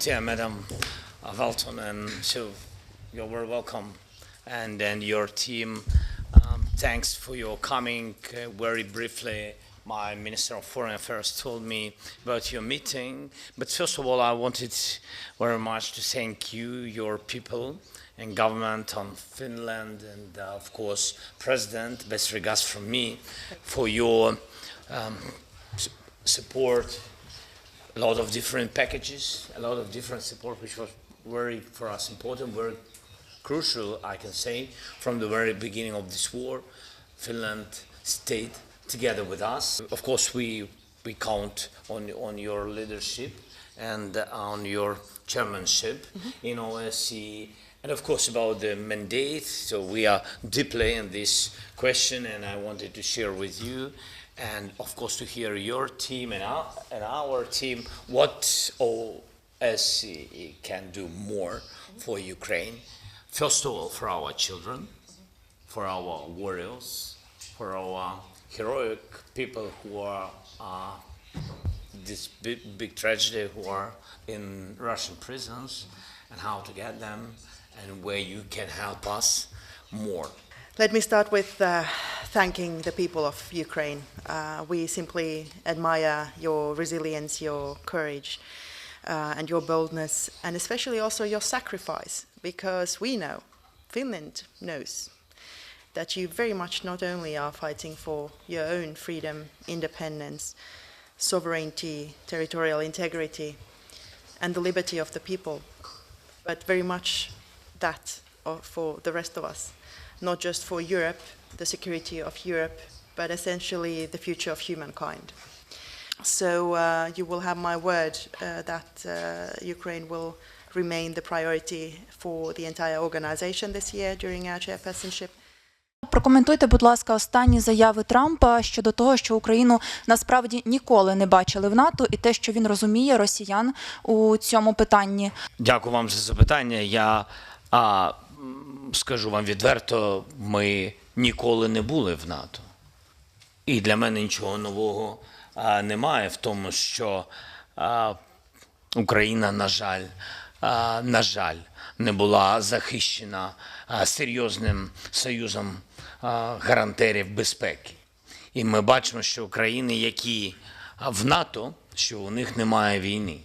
Dear Madam Walton, and so you're very welcome, and and your team. Um, thanks for your coming. Uh, very briefly, my Minister of Foreign Affairs told me about your meeting. But first of all, I wanted very much to thank you, your people, and government on Finland, and uh, of course, President. Best regards from me for your um, support a lot of different packages, a lot of different support, which was very for us important, very crucial, I can say, from the very beginning of this war. Finland stayed together with us. Of course, we we count on on your leadership and uh, on your chairmanship mm-hmm. in OSCE. And of course, about the mandate, so we are deeply in this question, and I wanted to share with you and of course to hear your team and our, and our team what OSCE can do more for Ukraine. First of all, for our children, for our warriors, for our heroic people who are uh, this big, big tragedy who are in Russian prisons, and how to get them, and where you can help us more. Let me start with uh, thanking the people of Ukraine. Uh, we simply admire your resilience, your courage, uh, and your boldness, and especially also your sacrifice, because we know, Finland knows, that you very much not only are fighting for your own freedom, independence, sovereignty, territorial integrity, and the liberty of the people, but very much that for the rest of us not just for Europe, the security of Europe, but essentially the future of humankind. So uh, you will have my word uh, that uh, Ukraine will remain the priority for the entire organization this year during our chairpersonship. Прокоментуйте, будь ласка, останні заяви Трампа щодо того, що Україну насправді ніколи не бачили в НАТО, і те, що він розуміє росіян у цьому питанні. Дякую вам за запитання. Я а, скажу вам відверто, ми ніколи не були в НАТО. І для мене нічого нового а, немає в тому, що а, Україна, на жаль, а, на жаль, не була захищена а, серйозним союзом а, гарантерів безпеки. І ми бачимо, що країни, які в НАТО, що у них немає війни.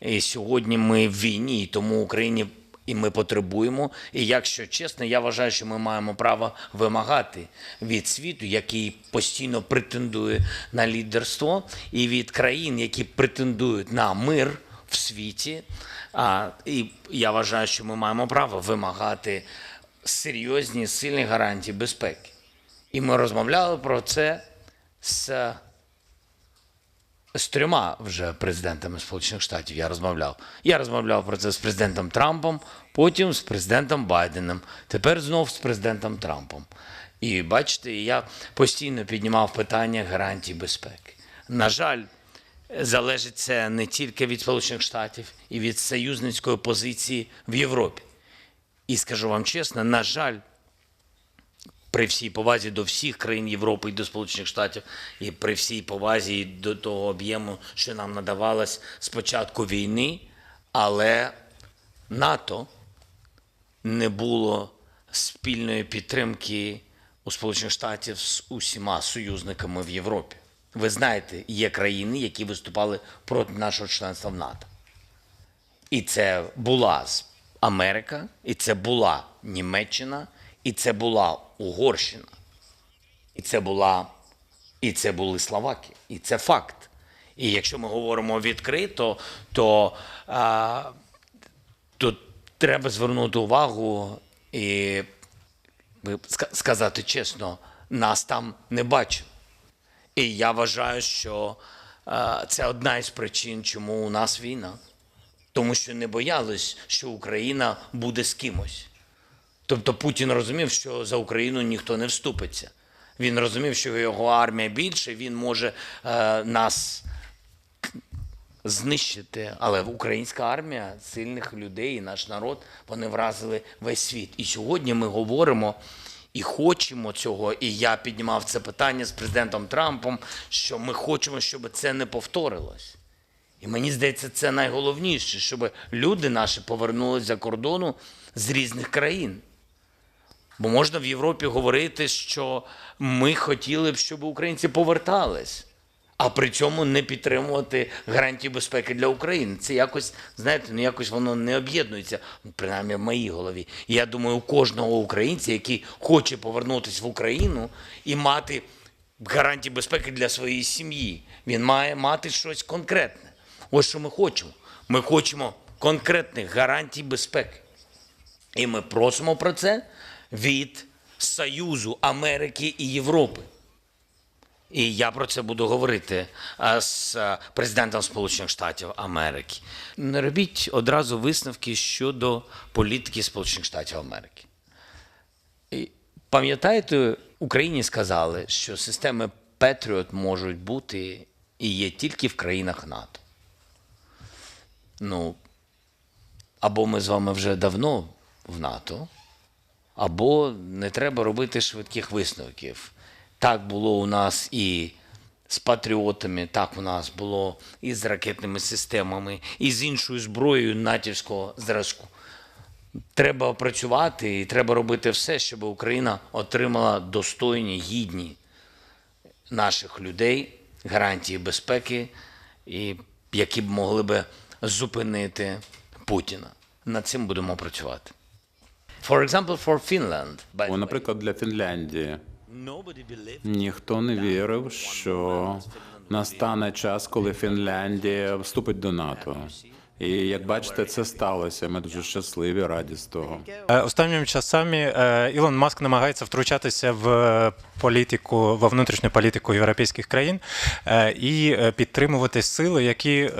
І сьогодні ми в війні, і тому Україні і ми потребуємо. І якщо чесно, я вважаю, що ми маємо право вимагати від світу, який постійно претендує на лідерство, і від країн, які претендують на мир в світі. А, і я вважаю, що ми маємо право вимагати серйозні, сильні гарантії безпеки. І ми розмовляли про це з з трьома вже президентами Сполучених Штатів я розмовляв. Я розмовляв про це з президентом Трампом, потім з президентом Байденом, тепер знов з президентом Трампом. І бачите, я постійно піднімав питання гарантій безпеки. На жаль, залежить це не тільки від Сполучених Штатів і від союзницької позиції в Європі. І скажу вам чесно, на жаль, при всій повазі до всіх країн Європи і до Сполучених Штатів, і при всій повазі до того об'єму, що нам надавалось з початку війни, але НАТО не було спільної підтримки у Сполучених Штатів з усіма союзниками в Європі. Ви знаєте, є країни, які виступали проти нашого членства в НАТО. І це була Америка, і це була Німеччина, і це була Угорщина, і це була і це були Словаки. І це факт. І якщо ми говоримо відкрито, то, а, то треба звернути увагу і сказати чесно, нас там не бачили. І я вважаю, що е, це одна із причин, чому у нас війна. Тому що не боялись, що Україна буде з кимось. Тобто Путін розумів, що за Україну ніхто не вступиться. Він розумів, що його армія більше, він може е, нас знищити. Але українська армія сильних людей і наш народ вони вразили весь світ. І сьогодні ми говоримо і хочемо цього. І я піднімав це питання з президентом Трампом, що ми хочемо, щоб це не повторилось. І мені здається, це найголовніше, щоб люди наші повернулися за кордону з різних країн. Бо можна в Європі говорити, що ми хотіли б, щоб українці повертались, а при цьому не підтримувати гарантії безпеки для України. Це якось, знаєте, ну якось воно не об'єднується, ну, принаймні в моїй голові. Я думаю, у кожного українця, який хоче повернутися в Україну і мати гарантії безпеки для своєї сім'ї, він має мати щось конкретне. Ось що ми хочемо. Ми хочемо конкретних гарантій безпеки. І ми просимо про це від Союзу Америки і Європи. І я про це буду говорити з президентом Сполучених Штатів Америки. Не робіть одразу висновки щодо політики Сполучених Штатів Америки. Пам'ятаєте, Україні сказали, що системи Patriot можуть бути і є тільки в країнах НАТО. Ну, або ми з вами вже давно в НАТО, або не треба робити швидких висновків. Так було у нас і з патріотами, так у нас було і з ракетними системами, і з іншою зброєю натівського зразку. Треба працювати і треба робити все, щоб Україна отримала достойні, гідні наших людей, гарантії безпеки, і які б могли би зупинити Путіна. Над цим будемо працювати. For example, for Finland. by О, наприклад, для Фінляндії ніхто не вірив, що настане час, коли Фінляндія вступить до НАТО. І як бачите, це сталося. Ми дуже щасливі, раді з того. Е, Останніми часами е, Ілон Маск намагається втручатися в е, політику, во внутрішню політику європейських країн і підтримувати сили, які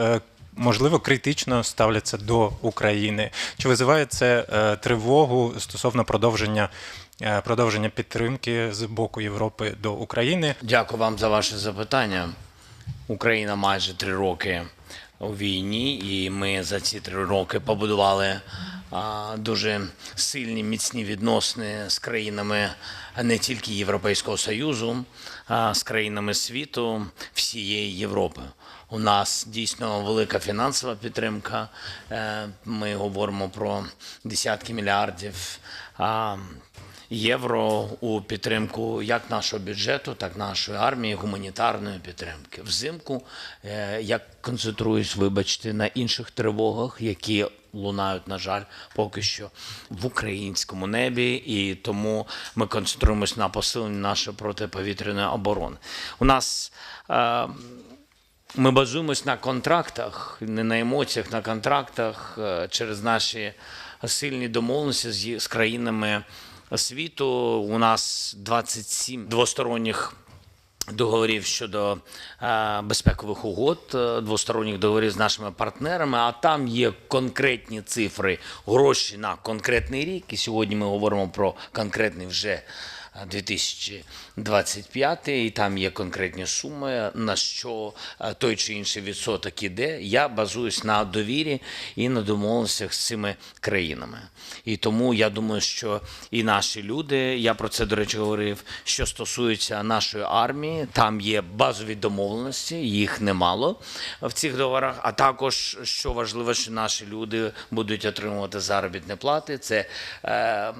можливо критично ставляться до України. Чи визиває це е, тривогу стосовно продовження, е, продовження підтримки з боку Європи до України? Дякую вам за ваше запитання. Україна майже три роки у війні, і ми за ці три роки побудували дуже сильні міцні відносини з країнами не тільки Європейського Союзу, а з країнами світу, всієї Європи. У нас дійсно велика фінансова підтримка. Е, Ми говоримо про десятки мільярдів. євро у підтримку як нашого бюджету, так і нашої армії, гуманітарної підтримки. Взимку е, я концентруюсь, вибачте, на інших тривогах, які лунають, на жаль, поки що в українському небі, і тому ми концентруємось на посиленні нашої протиповітряної оборони. У нас е, ми базуємось на контрактах, не на емоціях, на контрактах е, через наші сильні домовленості з, з країнами світу. У нас 27 двосторонніх договорів щодо е, безпекових угод, е, двосторонніх договорів з нашими партнерами. А там є конкретні цифри, гроші на конкретний рік. І сьогодні ми говоримо про конкретний вже. Е, 2025, і там є конкретні суми, на що е, той чи інший відсоток іде. Я базуюсь на довірі і на домовленостях з цими країнами. І тому я думаю, що і наші люди, я про це, до речі, говорив, що стосується нашої армії, там є базові домовленості, їх немало в цих договорах. А також, що важливо, що наші люди будуть отримувати заробітні плати. Це е,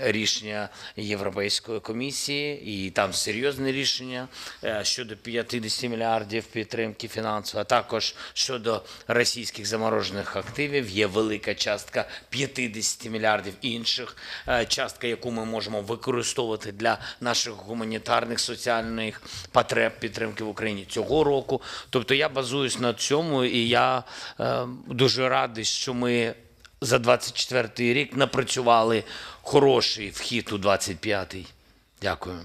рішення Європейської комісії, і там серйозне рішення е, щодо 50 мільярдів підтримки фінансової, а також щодо російських заморожених активів. Є велика частка 50 мільярдів інших, е, частка, яку ми можемо використовувати для наших гуманітарних соціальних потреб підтримки в Україні цього року. Тобто я базуюсь на цьому, і я е, дуже радий, що ми за 24 рік напрацювали хороший вхід у 25-й. Дякую.